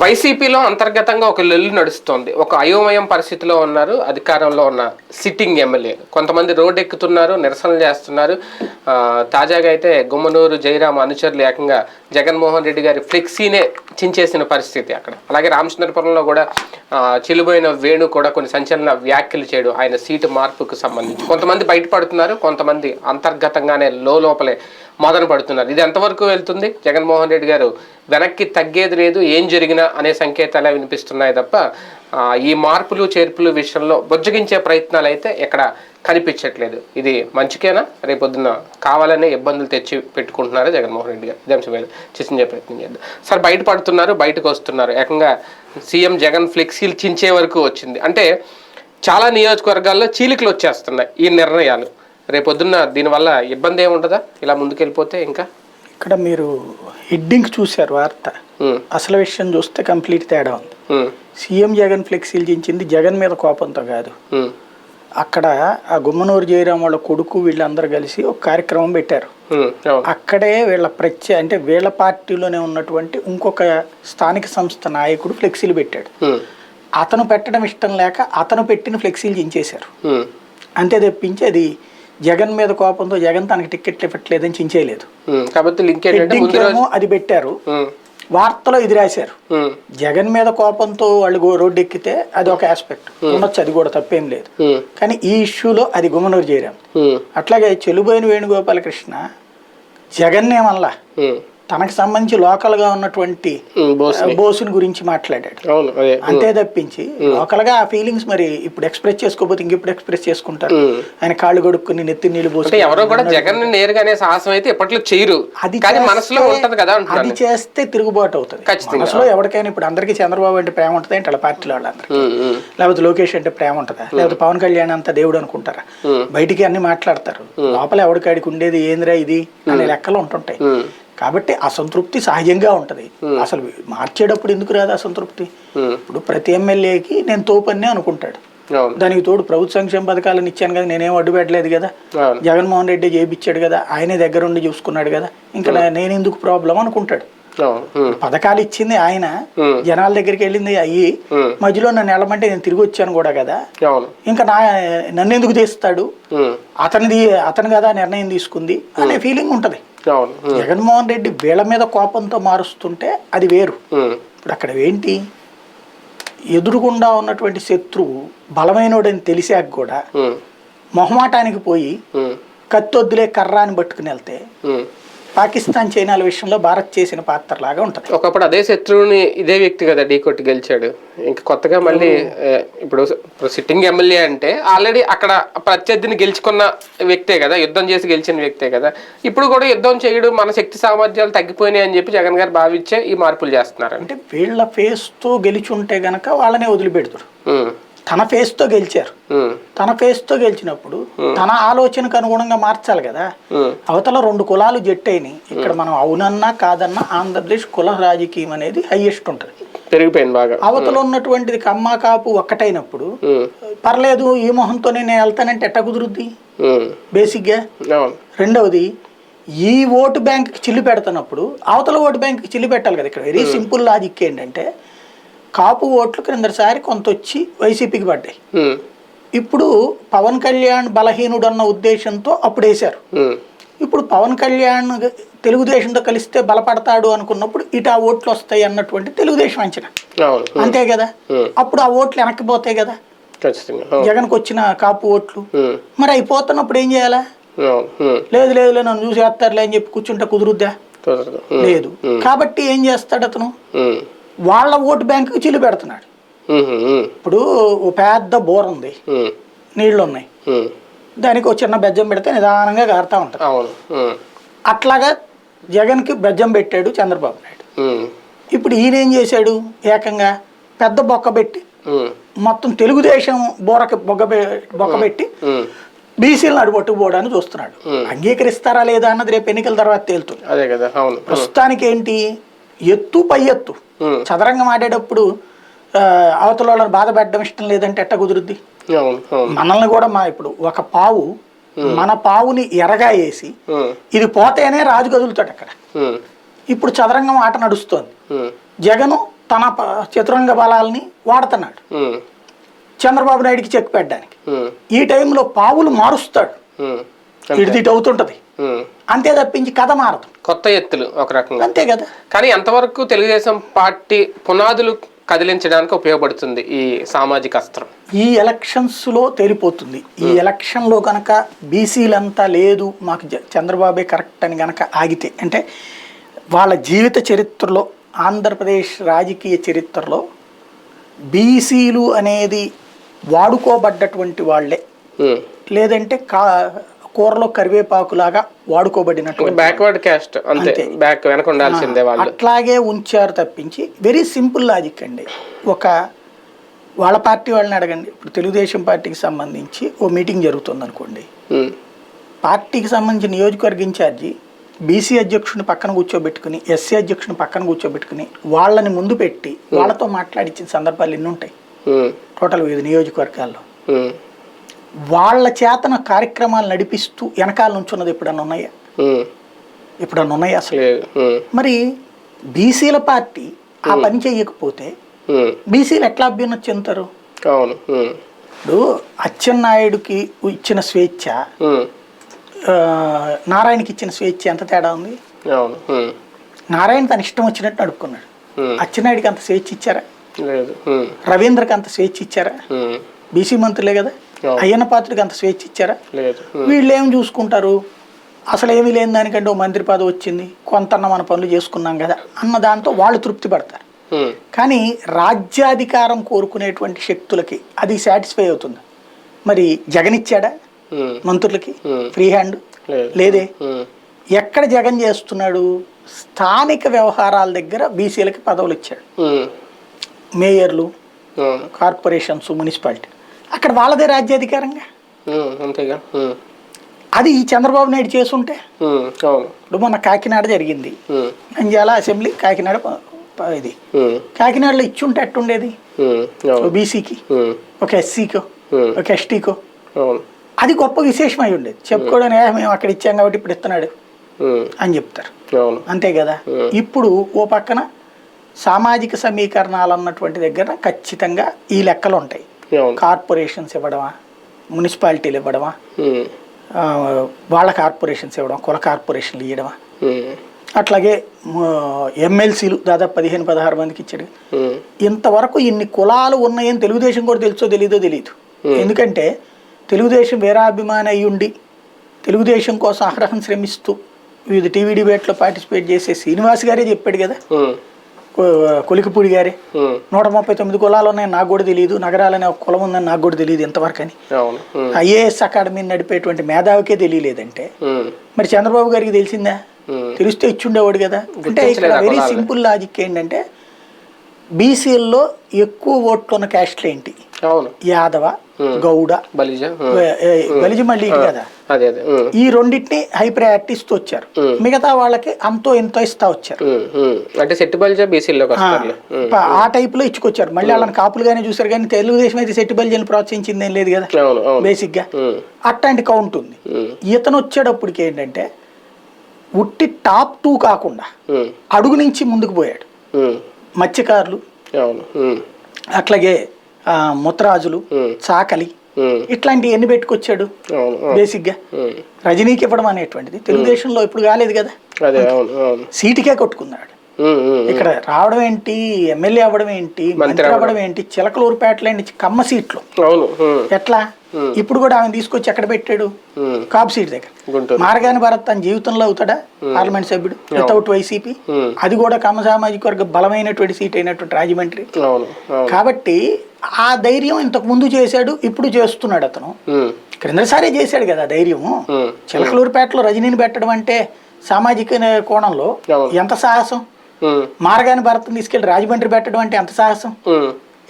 వైసీపీలో అంతర్గతంగా ఒక లొల్లు నడుస్తోంది. ఒక అయోమయం పరిస్థితిలో ఉన్నారు అధికారంలో ఉన్న సిట్టింగ్ ఎమ్మెల్యే. కొంతమంది రోడ్డు ఎక్కుతున్నారు నిరసనలు చేస్తున్నారు. తాజాగా అయితే గుమ్మనూరు జయరాం అనుచరులు ఏకంగా జగన్మోహన్ రెడ్డి గారి ఫ్లెక్సీనే చించేసిన పరిస్థితి అక్కడ. అలాగే రామచంద్రపురంలో కూడా ఆ, చిలుబోయిన వేణు కూడా కొన్ని సంచలన వ్యాఖ్యలు చేయడం ఆయన సీటు మార్పుకు సంబంధించి. కొంతమంది బయటపడుతున్నారు కొంతమంది అంతర్గతంగానే లోపలే మొదలు పడుతున్నారు. ఇది ఎంతవరకు వెళ్తుంది? జగన్మోహన్ రెడ్డి గారు వెనక్కి తగ్గేది లేదు ఏం జరిగినా అనే సంకేతాలే వినిపిస్తున్నాయి తప్ప ఈ మార్పులు చేర్పులు విషయంలో బుజ్జగించే ప్రయత్నాలు అయితే ఎక్కడ కనిపించట్లేదు. ఇది మంచికేనా? రేపొద్దున కావాలనే ఇబ్బందులు తెచ్చి పెట్టుకుంటున్నారు జగన్మోహన్ రెడ్డి గారు? ఇదే అంశం చర్చించే ప్రయత్నం చేద్దాం. సార్ బయటపడుతున్నారు బయటకు వస్తున్నారు. ఏకంగా సీఎం జగన్ ఫ్లెక్సీలు చించే వరకు వచ్చింది. అంటే చాలా నియోజకవర్గాల్లో చీలికలు వచ్చేస్తున్నాయి ఈ నిర్ణయాలు. రేపొద్దున్న దీనివల్ల ఇబ్బంది ఏముంటుందా ఇలా ముందుకెళ్ళిపోతే ఇంకా? ఇక్కడ మీరు హెడ్డింగ్ చూశారు వార్త. అసలు విషయం చూస్తే కంప్లీట్ తేడా ఉంది. సీఎం జగన్ ఫ్లెక్సీలు చించింది జగన్ మీద కోపంతో కాదు. అక్కడ ఆ గుమ్మనూరు జయరాం వాళ్ళ కొడుకు వీళ్ళందరూ కలిసి ఒక కార్యక్రమం పెట్టారు. అక్కడే వీళ్ళ ప్రత్యే అంటే వీళ్ళ పార్టీలోనే ఉన్నటువంటి ఇంకొక స్థానిక సంస్థ నాయకుడు ఫ్లెక్సీలు పెట్టాడు. అతను పెట్టడం ఇష్టం లేక అతను పెట్టిన ఫ్లెక్సీలు చించేశారు. అంతే తప్పించి అది జగన్ మీద కోపంతో జగన్ తనకి టికెట్లు ఇవ్వట్లేదని చించేయలేదు. కాబట్టి లింక్ అది పెట్టారు. వార్తలో ఇది రాశారు. జగన్ మీద కోపంతో వాళ్ళు రోడ్డు ఎక్కితే అది ఒక ఆస్పెక్ట్ ఉండొచ్చు అది కూడా తప్పేం లేదు. కానీ ఈ ఇష్యూలో అది గుమ్మనూరు చేయరాం ఉమ్, అట్లాగే చెలుబోయిన వేణుగోపాలకృష్ణ జగన్నే మళ్ళా ఉమ్, తనకు సంబంధించి లోకల్గా ఉన్నటువంటి బోసుని గురించి మాట్లాడాడు. అంతే తప్పించి లోకల్గా ఆ ఫీలింగ్స్ మరి ఇప్పుడు ఎక్స్ప్రెస్ చేసుకోకపోతే ఇంకెప్పుడు ఎక్స్ప్రెస్ చేసుకుంటారు. ఆయన కాళ్ళు కొడుక్కుని నెత్తి నీళ్ళు పోసి ఎవరో కూడా జగన్ నేరుగా అనే సాహసం అయితే ఎప్పట్లో చేయరు. అది మనసులో ఉంటది కదా అది చేస్తే తిరుగుబాటు అవుతుంది. మనసులో ఎవరికైనా ఇప్పుడు అందరికీ చంద్రబాబు అంటే ప్రేమ ఉంటుంది అంటే పార్టీలో వాళ్ళందరికీ? ఉమ్, లేకపోతే లోకేష్ అంటే ప్రేమ ఉంటుందా? లేకపోతే పవన్ కళ్యాణ్ అంత దేవుడు అనుకుంటారా. బయటికి అన్ని మాట్లాడతారు. లోపల ఎవడికాడికి ఉండేది? ఏందిరా ఇది? అనే లెక్కలు ఉంటుంటాయి. కాబట్టి అసంతృప్తి సహజంగా ఉంటది. అసలు మార్చేటప్పుడు ఎందుకు రాదు అసంతృప్తి? ఇప్పుడు ప్రతి ఎమ్మెల్యేకి నేను తోపన్నే అనుకుంటాడు. దానికి తోడు ప్రభుత్వ సంక్షేమ పథకాలను ఇచ్చాను కదా నేనేం అడ్డు పెట్టలేదు కదా. జగన్మోహన్ రెడ్డి చేయించాడు కదా ఆయనే దగ్గరుండి చూసుకున్నాడు కదా. ఇంకా నేను ఎందుకు ప్రాబ్లం అనుకుంటాడు? పథకాలు ఇచ్చింది ఆయన. జనాల దగ్గరికి వెళ్ళింది అయ్యి మధ్యలో నన్ను వెళ్ళమంటే నేను తిరిగి వచ్చాను కూడా కదా. ఇంకా నా నన్ను ఎందుకు తీస్తాడు? అతనిది అతను కదా నిర్ణయం తీసుకుంది అనే ఫీలింగ్ ఉంటది. జగన్మోహన్ రెడ్డి వీళ్ళ మీద కోపంతో మారుస్తుంటే అది వేరు. ఇప్పుడు అక్కడ ఏంటి? ఎదురుగుండా ఉన్నటువంటి శత్రువు బలమైనోడని తెలిసాక కూడా మొహమాటానికి పోయి ఉమ్, కత్తొద్దులే కర్ర అని పట్టుకుని వెళ్తే. పాకిస్తాన్ చైనాల విషయంలో భారత్ చేసిన పాత్ర లాగా ఉంటుంది. ఒకప్పుడు అదే శత్రువుని ఇదే వ్యక్తి కదా ఢీ కొట్టి గెలిచాడు. ఇంకా కొత్తగా మళ్ళీ ఇప్పుడు సిట్టింగ్ ఎమ్మెల్యే అంటే ఆల్రెడీ అక్కడ ప్రత్యర్థిని గెలుచుకున్న వ్యక్తే కదా యుద్ధం చేసి గెలిచిన వ్యక్తే కదా. ఇప్పుడు కూడా యుద్ధం చేయడం మన శక్తి సామర్థ్యాలు తగ్గిపోయినాయి అని చెప్పి జగన్ గారు భావించే ఈ మార్పులు చేస్తున్నారు అంటే వీళ్ళ ఫేస్తో గెలిచి ఉంటే గనక వాళ్ళనే వదిలిపెడతాడు. ఉమ్, తన ఫేస్తో గెలిచారు. తన ఫేస్తో గెలిచినప్పుడు తన ఆలోచనకు అనుగుణంగా మార్చాలి కదా. అవతల రెండు కులాలు జట్టయినాయి. ఇక్కడ మనం అవునన్నా కాదన్నా ఆంధ్రప్రదేశ్ కుల రాజకీయం అనేది హైయెస్ట్ ఉంటుంది. పెరిగిపోయింది బాగా. అవతల ఉన్నటువంటిది కమ్మ కాపు ఒక్కటైనప్పుడు పర్లేదు ఈ మొహంతోనే నేను వెళ్తానంటే ఎట్ట కుదురుద్ది? బేసిక్గా. రెండవది ఈ ఓటు బ్యాంక్కి చిల్లు పెడుతున్నప్పుడు అవతల ఓటు బ్యాంక్కి చిల్లు పెట్టాలి కదా ఇక్కడ. వెరీ సింపుల్ లాజిక్ ఏంటంటే కాపు ఓట్లు క్రిందసారి కొంత వచ్చి వైసీపీకి పడ్డాయి. ఇప్పుడు పవన్ కళ్యాణ్ బలహీనుడు అన్న ఉద్దేశంతో అప్పుడు వేశారు ఇప్పుడు పవన్ కళ్యాణ్ తెలుగుదేశంతో కలిస్తే బలపడతాడు అనుకున్నప్పుడు ఇటు ఆ ఓట్లు వస్తాయి అన్నటువంటి తెలుగుదేశం అంచనా. అంతే కదా? అప్పుడు ఆ ఓట్లు వెనక్కిపోతాయి కదా? జగన్కి వచ్చిన కాపు ఓట్లు. మరి అయిపోతున్నప్పుడు ఏం చేయాలా? లేదు లేదు లేదు నన్ను చూసేస్తారులే అని చెప్పి కూర్చుంటే కుదురుద్దా? లేదు. కాబట్టి ఏం చేస్తాడు అతను? వాళ్ళ ఓటు బ్యాంకుకి చిల్లు పెడుతున్నాడు. ఇప్పుడు ఓ పెద్ద బోర్ ఉంది. నీళ్ళు ఉన్నాయి దానికి ఒక చిన్న బెజ్జం పెడితే నిదానంగా కారుతా ఉంటుంది. అట్లాగా జగన్కి బెజ్జం పెట్టాడు చంద్రబాబు నాయుడు. ఇప్పుడు ఈయన ఏం చేశాడు? ఏకంగా పెద్ద బొక్క పెట్టి మొత్తం తెలుగుదేశం బోరకి బొగ్గ బొక్క పెట్టి బీసీలను అడుపట్టుకుపోవడానికి చూస్తున్నాడు. అంగీకరిస్తారా లేదా అన్నది రేపు ఎన్నికల తర్వాత తేలుతుంది. అదే కదా అవును. ప్రస్తుతానికి ఏంటి ఎత్తు పై ఎత్తు. చదరంగం ఆడేటప్పుడు అవతల వాళ్ళని బాధ పెట్టడం ఇష్టం లేదంటే ఎట్ట కుదురుద్ది? మనల్ని కూడా మా ఇప్పుడు ఒక పావు మన పావుని ఎరగా వేసి ఇది పోతేనే రాజు కదులుతాడు అక్కడ. ఇప్పుడు చదరంగం ఆట నడుస్తోంది. జగను తన చతురంగ బలాల్ని వాడుతున్నాడు. చంద్రబాబు నాయుడికి చెక్ పెట్టడానికి. ఈ టైంలో పావులు మారుస్తాడు. ఇటు అవుతుంటది. అంతే తప్పించి కథ మారదు. కొత్త ఎత్తులు ఒక రకంగా. అంతే కదా? కానీ ఎంతవరకు తెలుగుదేశం పార్టీ పునాదులు కదిలించడానికి ఉపయోగపడుతుంది ఈ సామాజిక అస్త్రం? ఈ ఎలక్షన్స్లో తేలిపోతుంది. ఈ ఎలక్షన్లో కనుక బీసీలంతా లేదు మాకు చంద్రబాబే కరెక్ట్ అని కనుక ఆగితే అంటే వాళ్ళ జీవిత చరిత్రలో ఆంధ్రప్రదేశ్ రాజకీయ చరిత్రలో బీసీలు అనేది వాడుకోబడ్డటువంటి వాళ్ళే. లేదంటే కా కూరలో కరివేపాకులాగా వాడుకోబడినటువంటి బ్యాక్వర్డ్ క్యాస్ట్ అంతే. బ్యాక్ వెనక ఉండాల్సిందే వాళ్ళు. అట్లాగే ఉంచారు తప్పించి వెరీ సింపుల్ లాజిక్ అండి. ఒక వాళ్ళ పార్టీ వాళ్ళని అడగండి. ఇప్పుడు తెలుగుదేశం పార్టీకి సంబంధించి ఓ మీటింగ్ జరుగుతుంది అనుకోండి పార్టీకి సంబంధించిన నియోజకవర్గ ఇన్ఛార్జి బీసీ అధ్యక్షుడిని పక్కన కూర్చోబెట్టుకుని ఎస్సీ అధ్యక్షుడిని పక్కన కూర్చోబెట్టుకుని వాళ్ళని ముందు పెట్టి వాళ్ళతో మాట్లాడించిన సందర్భాలు ఎన్ని ఉంటాయి టోటల్ వివిధ నియోజకవర్గాల్లో. వాళ్ళ చేతన కార్యక్రమాలు నడిపిస్తూ వెనకాల నుంచున్నది ఎప్పుడన్నా ఉన్నాయా. ఎప్పుడన్నా ఉన్నాయా అసలు? మరి బీసీల పార్టీ ఆ పని చేయకపోతే. బీసీలు ఎట్లా అభ్యున్నతి చెందుతారు? అవును. ఇప్పుడు అచ్చెన్నాయుడుకి ఇచ్చిన స్వేచ్ఛ నారాయణకి ఇచ్చిన స్వేచ్ఛ ఎంత తేడా ఉంది? నారాయణ తన ఇష్టం వచ్చినట్టు నడుపుకున్నాడు. అచ్చెన్నాయుడికి అంత స్వేచ్ఛ ఇచ్చారా? రవీంద్రకి అంత స్వేచ్ఛ ఇచ్చారా? బీసీ మంత్రులే కదా. అయ్యన్న పాత్రుడికి అంత స్వేచ్ఛ ఇచ్చారా? వీళ్ళు ఏం చూసుకుంటారు? అసలు ఏమీ లేని దానికంటే ఓ మంత్రి పదవి వచ్చింది కొంతన్న మన పనులు చేసుకున్నాం కదా అన్న దాంతో వాళ్ళు తృప్తి పడతారు. కానీ రాజ్యాధికారం కోరుకునేటువంటి శక్తులకి అది సాటిస్ఫై అవుతుంది. మరి జగన్ ఇచ్చాడా? మంత్రులకి. Free hand? లేదు. ఎక్కడ జగన్ చేస్తున్నాడు? స్థానిక వ్యవహారాల దగ్గర బీసీలకి పదవులు ఇచ్చాడు. మేయర్లు కార్పొరేషన్స్ మున్సిపాలిటీ. అక్కడ వాళ్ళదే రాజ్యాధికారంగా? అంతేగా. అది ఈ చంద్రబాబు నాయుడు అవును. ఇప్పుడు మొన్న కాకినాడ జరిగింది. నంద్యాల అసెంబ్లీ కాకినాడ ఇది. కాకినాడలో ఇచ్చుంటే అవును. బీసీకి. ఒక ఎస్సీకో. ఒక ఎస్టీకో. అది గొప్ప విశేషం అయి ఉండేది చెప్పుకోవడానికి "ఏ, మేము అక్కడ ఇచ్చాం కాబట్టి ఇప్పుడు ఇస్తున్నాడు అని చెప్తారు. అంతే కదా. ఇప్పుడు ఓ పక్కన సామాజిక సమీకరణాలు అన్నటువంటి దగ్గర ఖచ్చితంగా ఈ లెక్కలు ఉంటాయి కార్పొరేషన్స్ ఇవ్వడమా? మున్సిపాలిటీలు ఇవ్వడమా? ఆ, వాళ్ళ కార్పొరేషన్స్ ఇవ్వడం కుల కార్పొరేషన్లు ఇవ్వడమా ఉమ్, అట్లాగే ఎమ్మెల్సీలు దాదాపు పదిహేను పదహారు మందికి ఇచ్చాడు. ఉమ్, ఇంతవరకు ఇన్ని కులాలు ఉన్నాయని తెలుగుదేశం కూడా తెలుసో తెలీదో తెలియదు ఎందుకంటే తెలుగుదేశం వీరాభిమాని అయి ఉండి తెలుగుదేశం కోసం అహరహం శ్రమిస్తూ వివిధ టీవీ డిబేట్లో పార్టిసిపేట్ చేసే శ్రీనివాస్ గారే చెప్పాడు కదా. కొలికిపూడి గారే. నూట ముప్పై తొమ్మిది కులాలు ఉన్నాయని నాకు కూడా తెలియదు నగరాలనే ఒక కులం ఉందని నాకు కూడా తెలియదు ఇంతవరకు అని ఐఏఎస్ అకాడమీని నడిపేటువంటి మేధావికే తెలియలేదంటే. మరి చంద్రబాబు గారికి తెలిసిందా? తెలిస్తే ఇచ్చుండేవాడు కదా. అంటే ఇక్కడ వెరీ? సింపుల్ లాజిక్ ఏంటంటే బీసీల్లో ఎక్కువ ఓట్లు ఉన్న క్యాస్ట్లు ఏంటి? యాదవ గౌడ బలిజ బలిజ మళ్ళీ కదా? ఈ రెండింటిని హై ప్రయారిటీ ఇస్తూ వచ్చారు. మిగతా వాళ్ళకి అంతో ఎంతో ఇస్తా వచ్చారు. అంటే సెట్టి బలిజ ప- ఆ టైప్లో ఇచ్చుకొచ్చారు. మళ్ళీ వాళ్ళని కాపులుగానే చూసారు కానీ తెలుగుదేశం అయితే సెట్టి బల్జీని ప్రోత్సహించింది ఏం లేదు కదా? బేసిక్గా. అట్లాంటి కౌంట్ ఉంది. ఇతను వచ్చేటప్పటికి ఏంటంటే ఉట్టి టాప్ టూ కాకుండా అడుగు నుంచి ముందుకు పోయాడు. మత్స్యకారులు. అట్లాగే ముత్తరాజులు చాకలి ఉమ్, ఇట్లాంటివి ఎన్ని పెట్టుకొచ్చాడు? బేసిక్గా. రజనీకి ఇవ్వడం అనేటువంటిది. తెలుగుదేశంలో ఇప్పుడు కాలేదు కదా? సీటుకే కొట్టుకున్నాడు. ఇక్కడ రావడం ఏంటి? ఎమ్మెల్యే అవ్వడం ఏంటి? మంత్రి అవ్వడం. ఏంటి? చిలకలూరుపేటలో కమ్మ సీట్లు. ఎట్లా? ఇప్పుడు కూడా ఆమె తీసుకొచ్చి ఎక్కడ పెట్టాడు? ఉమ్, కాపు సీట్ దగ్గర. మార్గాని భరత్ తన జీవితంలో అవుతాడా? పార్లమెంట్ సభ్యుడు వితౌట్ వైసీపీ? అది కూడా కమ్మ సామాజిక వర్గ బలమైనటువంటి సీట్ అయినటువంటి రాజమండ్రి. కాబట్టి ఆ ధైర్యం ఇంతకు ముందు చేశాడు ఇప్పుడు చేస్తున్నాడు అతను. క్రిందసారే చేశాడు కదా ఉమ్, చిలకలూరుపేటలో రజనీని పెట్టడం అంటే సామాజిక కోణంలో. ఎంత సాహసం? మార్గాని భరత్ని తీసుకెళ్ళి రాజమండ్రి పెట్టడం అంటే ఎంత సాహసం.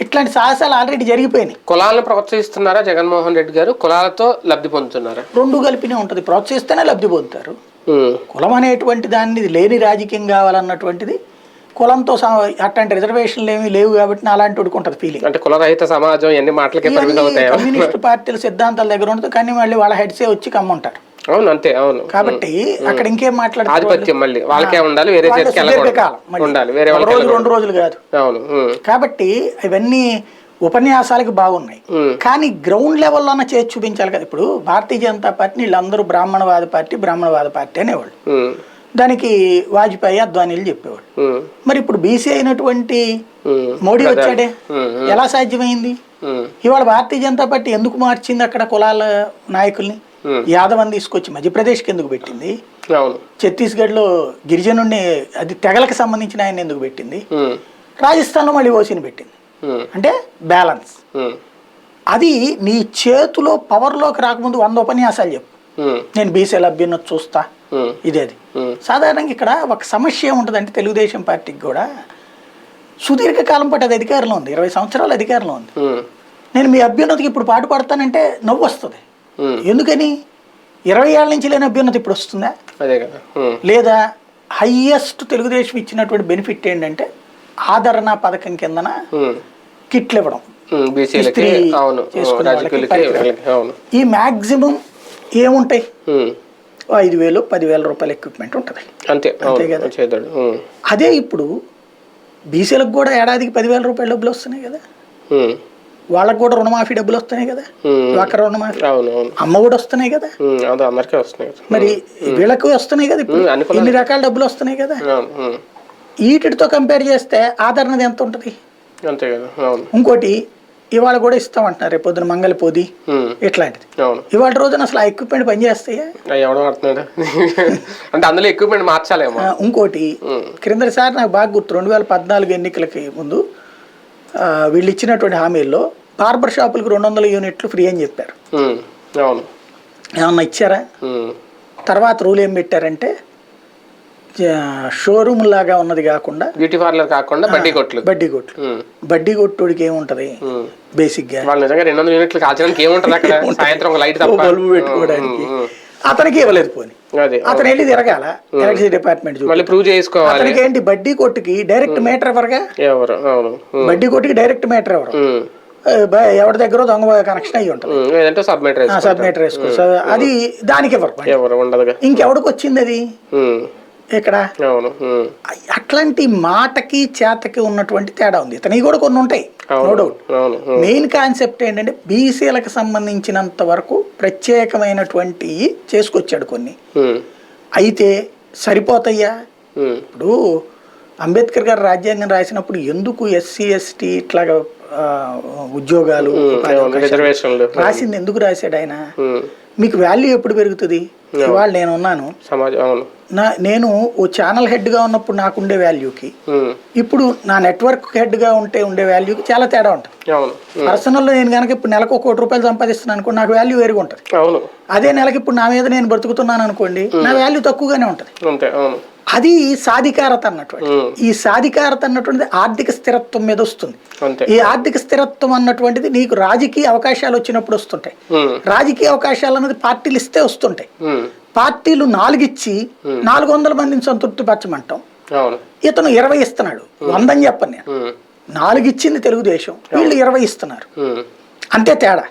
ఇట్లాంటి సాహసాలు ఆల్రెడీ జరిగిపోయినాయి. కులాలను ప్రోత్సహిస్తున్నారా జగన్మోహన్ రెడ్డి గారు? కులాలతో లబ్ధి పొందుతున్నారా? రెండు కలిపినే ఉంటుంది. ప్రోత్సహిస్తేనే లబ్ధి పొందుతారు. కులం అనేటువంటి దాన్ని లేని రాజకీయం కావాలన్నటువంటిది కులంతో అట్లాంటి రిజర్వేషన్లు ఏమీ లేవు కాబట్టి నా అలాంటి ఉంటుంది ఫీలింగ్ అంటే కులరహిత సమాజం ఎన్ని మాటలకే కమ్యూనిస్ట్ పార్టీల సిద్ధాంతాల దగ్గర ఉంటుంది. కానీ మళ్ళీ వాళ్ళ హెడ్సే వచ్చి కమ్ముంటారు. అవును అంతే అవును. కాబట్టి అక్కడ ఇంకేం మాట్లాడుతున్నారు ఆధిపత్యం మళ్ళీ. వాళ్ళకే ఉండాలి వేరే చేతికి. ఉండాలి వేరే రోజు. రెండు రోజులు కాదు. అవును కాబట్టి ఇవన్నీ ఉపన్యాసాలకు బాగున్నాయి. కానీ గ్రౌండ్ లెవెల్లోనే చేసి చూపించాలి కదా. ఇప్పుడు భారతీయ జనతా పార్టీ వీళ్ళందరూ బ్రాహ్మణవాద పార్టీ బ్రాహ్మణవాద పార్టీ అనేవాళ్ళు. దానికి వాజ్పేయి అద్వానీలు చెప్పేవాడు మరి ఇప్పుడు బీసీ అయినటువంటి మోడీ వచ్చాడే? ఎలా సాధ్యమైంది? ఇవాళ భారతీయ జనతా పార్టీ ఎందుకు మార్చింది అక్కడ కులాల నాయకుల్ని? ఉమ్, యాదవ్ అని తీసుకొచ్చి మధ్యప్రదేశ్కి ఎందుకు పెట్టింది? ఛత్తీస్గఢ్లో గిరిజనుడిని అది తెగలకు సంబంధించిన ఆయన ఎందుకు పెట్టింది? ఉమ్, రాజస్థాన్లో మళ్ళీ ఓసీని పెట్టింది. ఉమ్, అంటే బ్యాలెన్స్. అది నీ చేతిలో పవర్లోకి రాకముందు వంద ఉపన్యాసాలు చెప్పు. నేను బీసీల అభ్యున్నతి చూస్తా. ఉమ్, ఇదే అది. ఉమ్, సాధారణంగా ఇక్కడ ఒక సమస్య ఏముంటుందంటే తెలుగుదేశం పార్టీకి కూడా. సుదీర్ఘకాలం పాటు అది అధికారంలో ఉంది. ఇరవై సంవత్సరాలు అధికారంలో ఉంది. నేను మీ అభ్యున్నతికి ఇప్పుడు పాటు పడతానంటే నవ్వు వస్తుంది. ఎందుకని? ఇరవై ఏళ్ళ నుంచి లేని అభ్యున్నతి ఇప్పుడు వస్తుందా? అదే కదా. ఉమ్, లేదా హయ్యెస్ట్ తెలుగుదేశం ఇచ్చినటువంటి బెనిఫిట్ ఏంటంటే ఆదరణ పథకం కిందన ఉమ్, కిట్లు ఇవ్వడం. ఈ మ్యాక్సిమం ఏముంటాయి? ఐదు వేలు పదివేల రూపాయల ఎక్విప్మెంట్ ఉంటుంది. అంతే. అంతే కదా. అదే ఇప్పుడు బీసీలకు కూడా ఏడాదికి పదివేల రూపాయల డబ్బులు వస్తున్నాయి కదా? వాళ్ళకు కూడా రుణమాఫీ డబ్బులు వస్తున్నాయి కదా? డ్వాక్రా రుణమాఫీ. అమ్మ కూడా వస్తున్నాయి కదా? ఉమ్, అదే అందరికీ వస్తున్నాయి కదా. మరి వీళ్ళకు వస్తున్నాయి కదా ఇప్పుడు. ఇన్ని రకాల డబ్బులు వస్తున్నాయి కదా? వీటితో కంపేర్ చేస్తే ఆదరణది ఎంత ఉంటుంది? అంతే కదా ఇంకోటి ఇవాళ కూడా ఇస్తామంటున్నారు రేపు పొద్దున మంగళపోది ఇట్లాంటిది. ఇవాళ రోజున అసలు ఆ ఎక్విప్మెంట్ పనిచేస్తాయా అంటే అందులో ఎక్విప్మెంట్ మార్చాలేమో. ఇంకోటి ఉమ్, క్రిందటిసారి నాకు బాగా గుర్తు రెండు వేల పద్నాలుగు ఎన్నికలకి ముందు వీళ్ళు ఇచ్చినటువంటి హామీల్లో బార్బర్ షాపులకు రెండు వందల యూనిట్లు ఫ్రీ అని చెప్పారు. అవును. ఏమన్నా ఇచ్చారా? తర్వాత రూల్ ఏం పెట్టారంటే షోరూమ్ లాగా ఉన్నది కాకుండా బ్యూటీ పార్లర్ కాకుండా బడ్డీ కొట్లు. బడ్డీ కొట్లు. బడ్డీ కొట్టుడికి ఏముంటది? ఉమ్. బేసిక్గా వాళ్ళు నిజంగా రెండు వందల యూనిట్లు కాల్చడానికి ఏముంటది అక్కడ? సాయంత్రం లైట్ తప్ప. బల్బు పెట్టుకోవడానికి. అతనికి ఇవ్వలేదు పోని. అతను వెళ్ళి తిరగాల ఎలక్ట్రిసిటీ డిపార్ట్మెంట్ ప్రూవ్ చేసుకోవాలి. అతనికి ఏంటి బడ్డీ కొట్టుకి డైరెక్ట్ మీటర్ ఎవరుగా? బడ్డీ కొట్టుకి డైరెక్ట్ మీటర్ ఎవరు? ఎవరి దగ్గర దొంగ కనెక్షన్ అయ్యి ఉంటుంది. ఉమ్, ఏదంటే సబ్మిట్ సబ్ మీటర్ వేసుకో. అది దానికి ఎవరు? ఇంకెవడికి వచ్చింది అది? ఇక్కడ అట్లాంటి మాటకి చేతకి ఉన్నటువంటి తేడా ఉంది. ఇతని కూడా కొన్ని ఉంటాయి నో డౌట్ మెయిన్ కాన్సెప్ట్ ఏంటంటే బీసీలకు సంబంధించినంత వరకు ప్రత్యేకమైనటువంటి చేసుకొచ్చాడు కొన్ని. అయితే సరిపోతాయా? ఇప్పుడు అంబేద్కర్ గారు రాజ్యాంగం రాసినప్పుడు ఎందుకు ఎస్సీ ఎస్టీ ఇట్లాగా ఆ, ఉద్యోగాలు రాసింది ఎందుకు రాశాడు ఆయన? మీకు వాల్యూ ఎప్పుడు పెరుగుతుంది? ఇవాళ నేను ఉన్నాను. సమాజం నా నేను ఓ ఛానల్ హెడ్గా ఉన్నప్పుడు నాకు ఉండే వాల్యూకి ఇప్పుడు నా నెట్వర్క్ హెడ్గా ఉంటే ఉండే వాల్యూకి చాలా తేడా ఉంటుంది. పర్సనల్లో నేను కనుక ఇప్పుడు నెలకు ఒక కోటి రూపాయలు సంపాదిస్తున్నాను అనుకోండి నాకు వాల్యూ వేరుగా ఉంటుంది. అదే నెలకి ఇప్పుడు నా మీద నేను బ్రతుకుతున్నాను అనుకోండి నా వాల్యూ తక్కువగానే ఉంటుంది. అది సాధికారత అన్నటువంటి. ఈ సాధికారత అన్నటువంటిది ఆర్థిక స్థిరత్వం మీద వస్తుంది. ఈ ఆర్థిక స్థిరత్వం అన్నటువంటిది నీకు రాజకీయ అవకాశాలు వచ్చినప్పుడు వస్తుంటాయి. రాజకీయ అవకాశాలు అనేది పార్టీలు ఇస్తే వస్తుంటాయి. పార్టీలు నాలుగిచ్చి నాలుగు వందల మందిని సంతృప్తి పరచమంటాం ఇతను ఇరవై ఇస్తున్నాడు. వందని చెప్పను నేను. ఉమ్, నాలుగు ఇచ్చింది తెలుగుదేశం వీళ్ళు ఇరవై ఇస్తున్నారు. అంతే తేడా.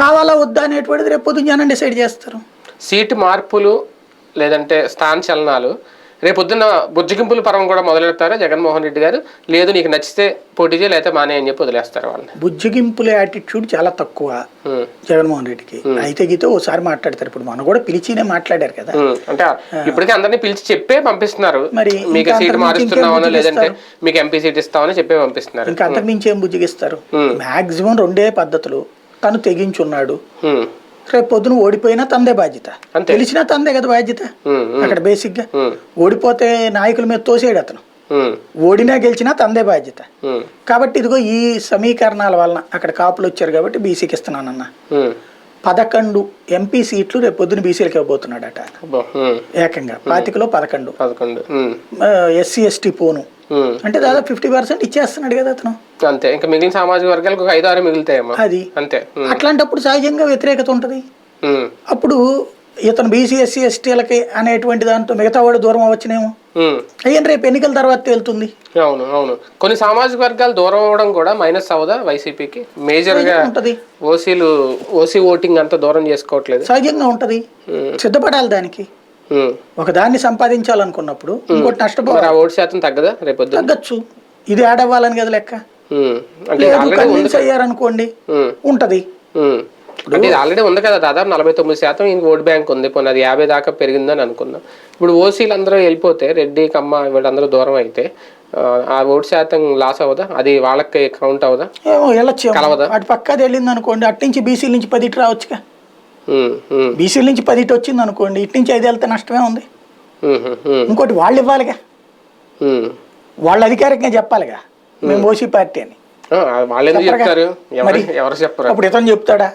కావాలా వద్దా అనేటువంటిది రేపు పొద్దున్న జనం డిసైడ్ చేస్తారు. సీటు మార్పులు లేదంటే స్థాన చలనాలు రేపొద్దున్న బుజ్జగింపుల పరం కూడా మొదలెడతారా? జగన్మోహన్ రెడ్డి గారు? లేదు నీకు నచ్చితే పోటీ చేయి లేకపోతే మానే అని చెప్పి వదిలేస్తారు వాళ్ళని. బుజ్జగింపుల యాటిట్యూడ్ చాలా తక్కువ జగన్మోహన్ రెడ్డికి. అయితే గీతే ఓసారి మాట్లాడతారు. ఇప్పుడు మనం కూడా పిలిచినే మాట్లాడారు కదా. అంటే ఇప్పటికే అందరినీ పిలిచి చెప్పే పంపిస్తున్నారు. మరి మీకు సీటు మారుస్తున్నామనో లేదంటే మీకు ఎంపీ సీట్ ఇస్తామని చెప్పే పంపిస్తున్నారు. ఇంకా అంతకుమించి ఏం బుజ్జగిస్తారు. మాక్సిమం రెండే పద్ధతులు. తను తెగించున్నాడు. రేపు పొద్దున ఓడిపోయినా తందే బాధ్యత. అంతే. గెలిచినా తందే కదా బాధ్యత. అక్కడ బేసిక్గా. ఉమ్, ఓడిపోతే నాయకుల మీద తోసేడు అతను. ఓడినా గెలిచినా తందే బాధ్యత. కాబట్టి ఇదిగో ఈ సమీకరణాల వలన అక్కడ కాపులు వచ్చారు కాబట్టి బీసీకి ఇస్తున్నానన్న. పదకొండు ఎంపీ సీట్లు రేపు పొద్దున బీసీలకు ఇవ్వబోతున్నాడట. ఏకంగా. పాతికలో పదకొండు. పదకొండు ఎస్సీ ఎస్టీ పోను. అంటే దాదాపు ఫిఫ్టీ పర్సెంట్ ఇచ్చేస్తున్నాడు కదా అతను. అంతే. ఇంకా మిగిలిన సామాజిక వర్గాలకు ఒక ఐదు ఆరు మిగులుతాయేమో అది. అంతే అట్లాంటప్పుడు సహజంగా వ్యతిరేకత ఉంటుంది. అప్పుడు ఇతను బీసీ ఎస్సీ ఎస్టీలకి అనేటువంటి దాంతో మిగతా వాడు దూరం అవ్వచ్చునేమో? అయ్యని రేపు ఎన్నికల తర్వాత తేలుతుంది? అవును అవును. కొన్ని సామాజిక వర్గాలు దూరం అవ్వడం కూడా మైనస్ అవదా వైసీపీకి మేజర్గా ఉంటది. ఓసీలు ఓసీ ఓటింగ్ అంతా దూరం చేసుకోవట్లేదు. సహజంగా ఉంటది. సిద్ధపడాలి దానికి. ఒక దాన్ని సంపాదించాలనుకున్నప్పుడు ఇంకోటి నష్టపోవాలి. ఓటు శాతం తగ్గదా రేపొద్దు తగ్గచ్చు. ఇది యాడ్ అవ్వాలని కదా లెక్క. కన్విన్స్ అయ్యారనుకోండి. ఉంటది. అంటే ఇది ఆల్రెడీ ఉంది కదా దాదాపు నలభై తొమ్మిది శాతం ఇంక ఓట్ బ్యాంక్ ఉంది. పోనీ అది యాభై దాకా పెరిగిందని అనుకున్నాం ఇప్పుడు ఓసీలు అందరూ వెళ్ళిపోతే రెడ్డి కమ్మ వీళ్ళందరూ దూరం అయితే ఆ, ఓటు శాతం లాస్ అవ్వదా? అది వాళ్ళకి కౌంట్ అవ్వదా? ఏమో వెళ్ళొచ్చు కలవదా? అటు పక్కది వెళ్ళింది అనుకోండి అటు నుంచి బీసీల నుంచి పది ఇటు రావచ్చుగా. బీసీల నుంచి పది ఇటు వచ్చింది అనుకోండి ఇటు నుంచి ఐదు వెళ్తే నష్టమే ఉంది. ఇంకోటి వాళ్ళు ఇవ్వాలిగా. వాళ్ళు అధికారికంగా చెప్పాలిగా. మేము ఓసీ పార్టీ అని. వాళ్ళు. చెప్తారు? ఎవరు మరి? ఎవరు చెప్పరు? అప్పుడు ఇతను చెప్తాడా.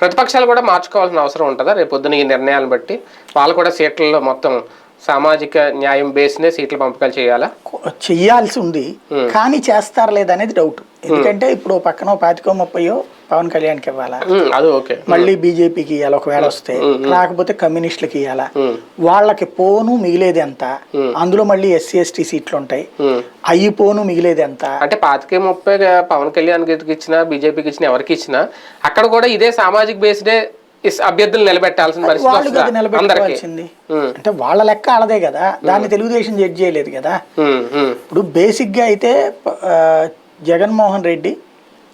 ప్రతిపక్షాలు కూడా మార్చుకోవాల్సిన అవసరం ఉంటుందా? రేపు పొద్దున ఈ నిర్ణయాలను బట్టి వాళ్ళు కూడా సీట్లలో మొత్తం సామాజిక న్యాయం బేస్నే సీట్ల పంపకాలు చేయాలా? చెయ్యాల్సి ఉంది. కానీ చేస్తారా లేదా అనేది డౌట్ ఎందుకంటే ఇప్పుడు పక్కన పాతికో ముప్పయో పవన్ కళ్యాణ్కి ఇవ్వాలా? అది ఓకే. మళ్ళీ బీజేపీకి ఇవ్వాలి ఒకవేళ వస్తే? లేకపోతే కమ్యూనిస్టులకి ఇవ్వాలా వాళ్ళకి పోను మిగిలేది ఎంత? అందులో మళ్ళీ ఎస్సీ ఎస్టీ సీట్లు ఉంటాయి. అయ్యి పోను మిగిలేది ఎంత? అంటే పాతికే ముప్పై పవన్ కళ్యాణ్ ఇచ్చినా బీజేపీకి ఇచ్చినా ఎవరికి ఇచ్చినా అక్కడ కూడా ఇదే సామాజిక్ బేస్డే అభ్యర్థులు నిలబెట్టాల్సిన పరిస్థితి అందరికి. అంటే వాళ్ళ లెక్క ఆడదే కదా. దాన్ని తెలుగుదేశం జడ్జ్ చేయలేదు కదా. ఇప్పుడు బేసిక్గా అయితే ప- ఆ, జగన్మోహన్ రెడ్డి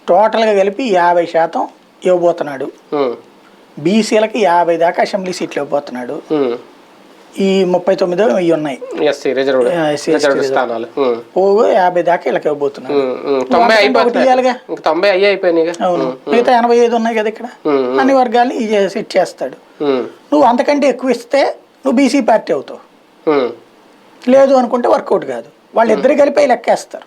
టోటల్గా కలిపి యాభై శాతం ఇవ్వబోతున్నాడు. బీసీలకి యాభై దాకా అసెంబ్లీ సీట్లు ఇవ్వబోతున్నాడు. ఈ ముప్పై తొమ్మిదో ఇవి ఉన్నాయి. ఎస్సీ రిజర్వ్డ్ రిజర్వ్డ్ స్థానాలు. పోగు యాభై దాకా వీళ్ళకి ఇవ్వబోతున్నాడు ఉమ్, ఉమ్. తొంభై తొంభై అయ్యి అవును. మిగతా ఎనభై ఐదు ఉన్నాయి కదా ఇక్కడ. అన్ని వర్గాల్ని ఈ సెట్ చేస్తాడు. నువ్వు అంతకంటే ఎక్కువ ఇస్తే నువ్వు బీసీ పార్టీ అవుతావు. లేదు అనుకుంటే వర్కౌట్ కాదు. వాళ్ళు ఇద్దరు కలిపి లెక్కేస్తారు.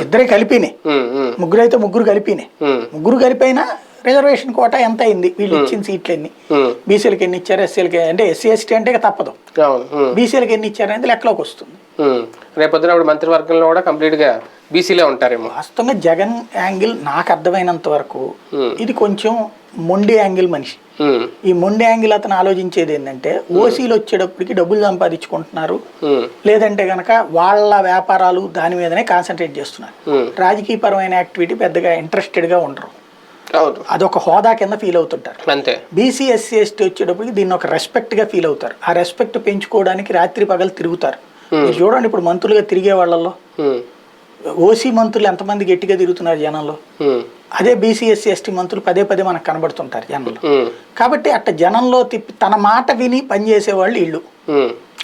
ఇద్దరే కలిపినే. ఉమ్, ఉమ్, ముగ్గురు అయితే ముగ్గురు కలిపినే. ఉమ్, ముగ్గురు కలిపైనా రిజర్వేషన్ కోటా ఎంత అయింది వీళ్ళు ఇచ్చిన సీట్లు ఎన్ని. బీసీలకి ఎన్ని ఇచ్చారు ఎస్సీలకి అంటే ఎస్సీ ఎస్టీ అంటే తప్పదు. బీసీలకి ఎన్ని ఇచ్చారు అనేది లెక్కలోకి వస్తుంది. రేపొద్దున మంత్రివర్గంలో కూడా కంప్లీట్గా బీసీలే ఉంటారేమో. వాస్తవంగా జగన్ యాంగిల్ నాకు అర్థమైనంత వరకు ఇది కొంచెం మొండి యాంగిల్ మనిషి. ఈ మొండి యాంగిల్ అతను ఆలోచించేది ఏంటంటే ఓసీలు వచ్చేటప్పటికి డబ్బులు సంపాదించుకుంటున్నారు. లేదంటే గనక వాళ్ళ వ్యాపారాలు దాని మీదనే కాన్సన్ట్రేట్ చేస్తున్నారు. ఉమ్. రాజకీయపరమైన యాక్టివిటీ పెద్దగా ఇంట్రెస్టెడ్గా ఉండరు. అవును అదొక హోదా కింద ఫీల్ అవుతుంటారు. అంతే. బీసీ ఎస్సీ ఎస్టీ వచ్చేటప్పటికి దీన్ని ఒక రెస్పెక్ట్గా ఫీల్ అవుతారు. ఆ రెస్పెక్ట్ పెంచుకోవడానికి రాత్రి పగలు తిరుగుతారు. మీరు చూడండి ఇప్పుడు మంత్రులుగా తిరిగే వాళ్ళల్లో ఓసీ మంత్రులు ఎంతమంది గట్టిగా తిరుగుతున్నారు జనంలో? అదే బీసీ ఎస్సీ ఎస్టీ మంత్రులు పదే పదే మనకు కనబడుతుంటారు జనంలో. కాబట్టి అట్ట జనంలో తిప్పి తన మాట విని పనిచేసే వాళ్ళు ఇళ్ళు.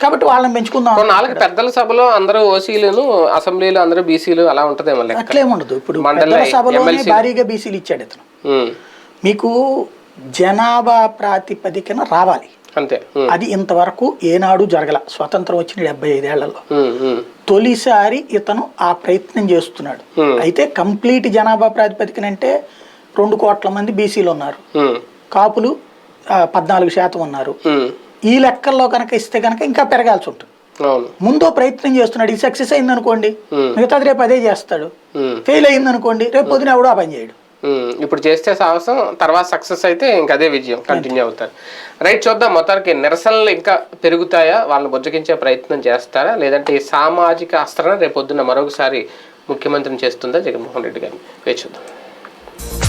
కాబట్టి వాళ్ళని పెంచుకుందాం కొన్నాళ్ళకి పెద్దల సభలో అందరూ ఓసీలను అసెంబ్లీలో అందరూ బీసీలు అలా ఉంటదేమో అట్లేముండదు ఇప్పుడు మండలి ఎమ్మెల్సీ. భారీగా బీసీలు ఇచ్చాడు ఇతను. మీకు జనాభా ప్రాతిపదికన రావాలి. అంతే. అది ఇంతవరకు ఏనాడు జరగల. స్వతంత్రం వచ్చిన డెబ్బై ఐదేళ్ళలో తొలిసారి ఇతను ఆ ప్రయత్నం చేస్తున్నాడు. అయితే కంప్లీట్ జనాభా ప్రాతిపదికన అంటే రెండు కోట్ల మంది బీసీలు ఉన్నారు. కాపులు పద్నాలుగు శాతం ఉన్నారు. ఈ లెక్కల్లో కనుక ఇస్తే కనుక ఇంకా పెరగాల్సి ఉంటుంది. ముందో ప్రయత్నం చేస్తున్నాడు. ఇది సక్సెస్ అయింది అనుకోండి. మిగతాది రేపు అదే చేస్తాడు. ఫెయిల్ అయింది అనుకోండి రేపు పొద్దున ఎవడో ఆ పని చేయడు. ఇప్పుడు చేస్తే సాహసం తర్వాత సక్సెస్ అయితే ఇంక అదే విజయం కంటిన్యూ అవుతారు. రైట్ చూద్దాం మొత్తానికి నిరసనలు ఇంకా పెరుగుతాయా? వాళ్ళని బుజ్జగించే ప్రయత్నం చేస్తారా? లేదంటే ఈ సామాజిక అస్త్రం రేపు పొద్దున్న మరొకసారి ముఖ్యమంత్రిని చేస్తుందా జగన్మోహన్ రెడ్డి గారిని? వేచి చూద్దాం.